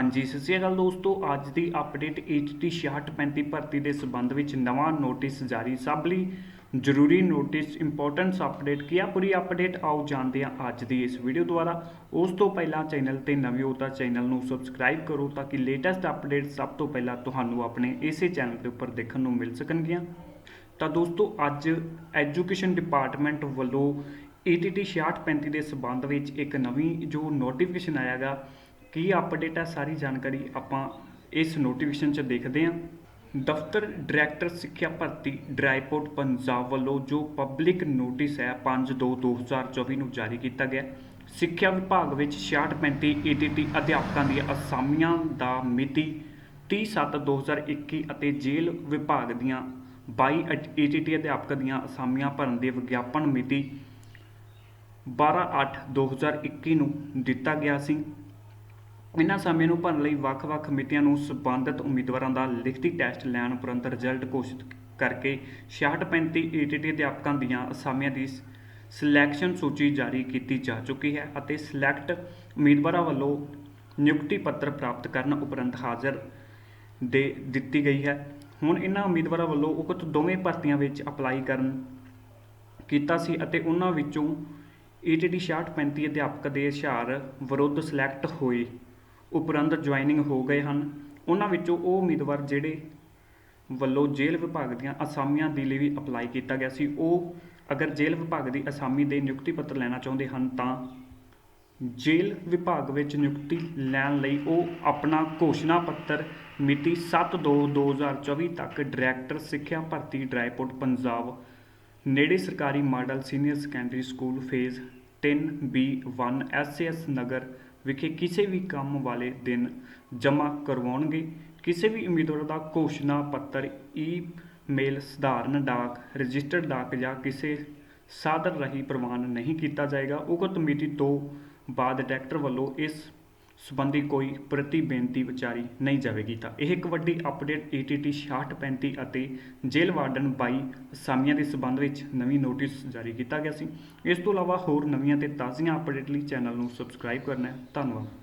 ਹਾਂਜੀ, ਸਤਿ ਸ਼੍ਰੀ ਅਕਾਲ ਦੋਸਤੋ। ਅੱਜ ਦੀ ਅਪਡੇਟ HT 6635 ਭਰਤੀ ਦੇ ਸੰਬੰਧ ਵਿੱਚ ਨਵਾਂ ਨੋਟਿਸ ਜਾਰੀ। ਸਭ ਲਈ ਜ਼ਰੂਰੀ ਨੋਟਿਸ ਇੰਪੋਰਟੈਂਸ ਅਪਡੇਟ ਕੀ ਆ ਪੂਰੀ ਅਪਡੇਟ ਆਓ ਜਾਣਦੇ ਹਾਂ ਅੱਜ ਦੀ ਇਸ ਵੀਡੀਓ ਦੁਆਰਾ। ਉਸ ਤੋਂ ਪਹਿਲਾਂ ਚੈਨਲ ਤੇ ਨਵੇਂ ਹੋ ਤਾਂ ਚੈਨਲ ਨੂੰ ਸਬਸਕ੍ਰਾਈਬ ਕਰੋ ਤਾਂ ਕਿ ਲੇਟੈਸਟ ਅਪਡੇਟ ਸਭ ਤੋਂ ਪਹਿਲਾਂ ਤੁਹਾਨੂੰ ਆਪਣੇ ਇਸੇ ਚੈਨਲ ਦੇ ਉੱਪਰ ਦੇਖਣ ਨੂੰ ਮਿਲ ਸਕਣਗੀਆਂ। ਤਾਂ ਦੋਸਤੋ, ਅੱਜ ਐਜੂਕੇਸ਼ਨ ਡਿਪਾਰਟਮੈਂਟ ਵੱਲੋਂ ETT 6635 ਦੇ ਸਬੰਧ ਵਿੱਚ ਇੱਕ ਨਵੀਂ ਜੋ ਨੋਟੀਫਿਕੇਸ਼ਨ ਆਇਆਗਾ ਕੀ ਅਪਡੇਟ ਹੈ ਸਾਰੀ ਜਾਣਕਾਰੀ ਆਪਾਂ ਇਸ ਨੋਟੀਫਿਕੇਸ਼ਨ 'ਚ ਦੇਖਦੇ ਹਾਂ ਦਫ਼ਤਰ ਡਾਇਰੈਕਟਰ ਸਿੱਖਿਆ ਭਰਤੀ ਡਰਾਈਪੋਰਟ ਪੰਜਾਬ ਵੱਲੋਂ, ਜੋ ਪਬਲਿਕ ਨੋਟਿਸ ਹੈ 5/2/2024 ਨੂੰ ਜਾਰੀ ਕੀਤਾ ਗਿਆ। ਸਿੱਖਿਆ ਵਿਭਾਗ ਵਿੱਚ 6635 ETT ਅਧਿਆਪਕਾਂ ਦੀਆਂ ਅਸਾਮੀਆਂ ਦਾ ਮਿਤੀ 30/7/2021 ਅਤੇ ਜੇਲ੍ਹ ਵਿਭਾਗ ਦੀਆਂ 22 ETT ਅਧਿਆਪਕਾਂ ਦੀਆਂ ਅਸਾਮੀਆਂ ਭਰਨ ਦੇ ਵਿਗਿਆਪਨ ਮਿਤੀ 12/8/2021 ਨੂੰ ਦਿੱਤਾ ਗਿਆ ਸੀ। ਇਹਨਾਂ ਸਮੇਂ ਨੂੰ ਭਰਨ ਲਈ ਵੱਖ-ਵੱਖ ਮਿਤੀਆਂ ਨੂੰ ਸਬੰਧਤ ਉਮੀਦਵਾਰਾਂ ਦਾ ਲਿਖਤੀ ਟੈਸਟ ਲੈਣ ਉਪਰੰਤ ਰਿਜ਼ਲਟ ਘੋਸ਼ਿਤ ਕਰਕੇ 6635 ETT ਅਧਿਆਪਕਾਂ ਦੀਆਂ ਅਸਾਮੀਆਂ ਦੀ ਸਿਲੈਕਸ਼ਨ ਸੂਚੀ ਜਾਰੀ ਕੀਤੀ ਜਾ ਚੁੱਕੀ ਹੈ ਅਤੇ ਸਿਲੈਕਟ ਉਮੀਦਵਾਰਾਂ ਵੱਲੋਂ ਨਿਯੁਕਤੀ ਪੱਤਰ ਪ੍ਰਾਪਤ ਕਰਨ ਉਪਰੰਤ ਹਾਜ਼ਰ ਦੇ ਦਿੱਤੀ ਗਈ ਹੈ। ਹੁਣ ਇਹਨਾਂ ਉਮੀਦਵਾਰਾਂ ਵੱਲੋਂ ਉਕਤ ਦੋਵੇਂ ਭਰਤੀਆਂ ਵਿੱਚ ਅਪਲਾਈ ਕਰਨ ਕੀਤਾ ਸੀ ਅਤੇ ਉਹਨਾਂ ਵਿੱਚੋਂ ETT 6635 ਅਧਿਆਪਕ ਦੇ ਹੁਸ਼ਿਆਰ ਵਿਰੁੱਧ ਸਿਲੈਕਟ ਹੋਏ। ਉਪਰੰਤ ਜੁਆਇਨਿੰਗ ਹੋ ਗਏ ਹਨ। ਉਹਨਾਂ ਵਿੱਚੋਂ ਉਹ ਉਮੀਦਵਾਰ ਜਿਹੜੇ ਵੱਲੋਂ ਜੇਲ੍ਹ ਵਿਭਾਗ ਦੀਆਂ ਅਸਾਮੀਆਂ ਦੇ ਲਈ ਵੀ ਅਪਲਾਈ ਕੀਤਾ ਗਿਆ ਸੀ, ਉਹ ਅਗਰ ਜੇਲ੍ਹ ਵਿਭਾਗ ਦੀ ਅਸਾਮੀ ਦੇ ਨਿਯੁਕਤੀ ਪੱਤਰ ਲੈਣਾ ਚਾਹੁੰਦੇ ਹਨ ਤਾਂ ਜੇਲ੍ਹ ਵਿਭਾਗ ਵਿੱਚ ਨਿਯੁਕਤੀ ਲੈਣ ਲਈ ਉਹ ਆਪਣਾ ਘੋਸ਼ਣਾ ਪੱਤਰ ਮਿਤੀ 7/2/2024 ਤੱਕ ਡਾਇਰੈਕਟਰ ਸਿੱਖਿਆ ਭਰਤੀ ਡਰਾਈਪੋਰਟ ਪੰਜਾਬ ਨੇੜੇ ਸਰਕਾਰੀ model senior secondary school phase 3B1 SS Nagar ਵਿਖੇ ਕਿਸੇ ਵੀ ਕੰਮ ਵਾਲੇ ਦਿਨ ਜਮ੍ਹਾਂ ਕਰਵਾਉਣਗੇ। ਕਿਸੇ ਵੀ ਉਮੀਦਵਾਰ ਦਾ ਘੋਸ਼ਣਾ ਪੱਤਰ, ਈਮੇਲ, ਸਧਾਰਨ ਡਾਕ, ਰਜਿਸਟਰਡ ਡਾਕ ਜਾਂ ਕਿਸੇ ਸਾਧਨ ਰਾਹੀਂ ਪ੍ਰਵਾਨ ਨਹੀਂ ਕੀਤਾ ਜਾਏਗਾ। ਉਕਤ ਮਿਤੀ ਤੋਂ ਬਾਅਦ ਡਾਇਰੈਕਟਰ ਵੱਲੋਂ ਇਸ ਸੰਬੰਧੀ ਕੋਈ ਪ੍ਰਤੀ ਬੇਨਤੀ ਵਿਚਾਰੀ ਨਹੀਂ ਜਾਵੇਗੀ ਤਾਂ ਇਹ ਇੱਕ ਵੱਡੀ ਅਪਡੇਟ ETT 6635 ਅਤੇ ਜੇਲ੍ਹ ਵਾਰਡਨ 22 ਅਸਾਮੀਆਂ ਦੇ ਸੰਬੰਧ ਵਿੱਚ ਨਵੀਂ ਨੋਟਿਸ ਜਾਰੀ ਕੀਤਾ ਗਿਆ ਸੀ। ਇਸ ਤੋਂ ਇਲਾਵਾ ਹੋਰ ਨਵੀਆਂ ਤੇ ਤਾਜ਼ੀਆਂ ਅਪਡੇਟ ਲਈ ਚੈਨਲ ਨੂੰ ਸਬਸਕ੍ਰਾਈਬ ਕਰਨਾ ਹੈ। ਧੰਨਵਾਦ।